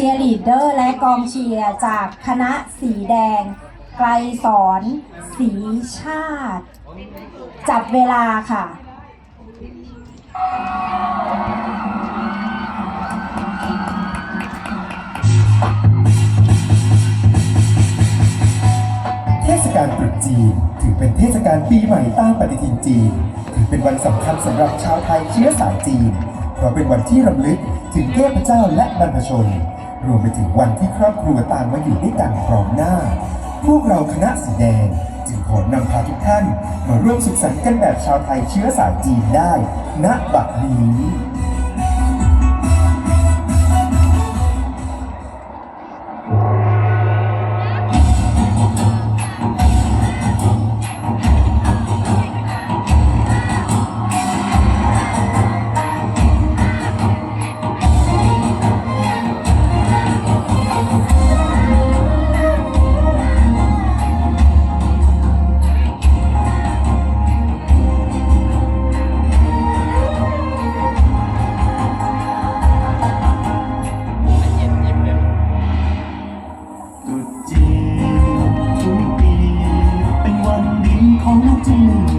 ชียร์ลีดเดอร์และกองเชียร์จากคณะสีแดง ไกลสอนสีชาติ จับเวลาค่ะเทศกาลตรุษจีนถือเป็นเทศกาลปีใหม่ตามปฏิทินจีน ถือเป็นวันสำคัญสำหรับชาวไทยเชื้อสายจีน เพราะเป็นวันที่รำลึกถึงเทพเจ้าและบรรพชน รวมไปถึงวันที่ครอบครัวต่างมาอยู่ด้วยกันพร้อมหน้า พวกเราคณะสีแดง จึงขอนำพาทุกท่านมาร่วมสุขสันต์กันแบบชาวไทยเชื้อสายจีนได้ ณบัดนี้ จรุษจีนทุกปีเป็นวันดีของจริง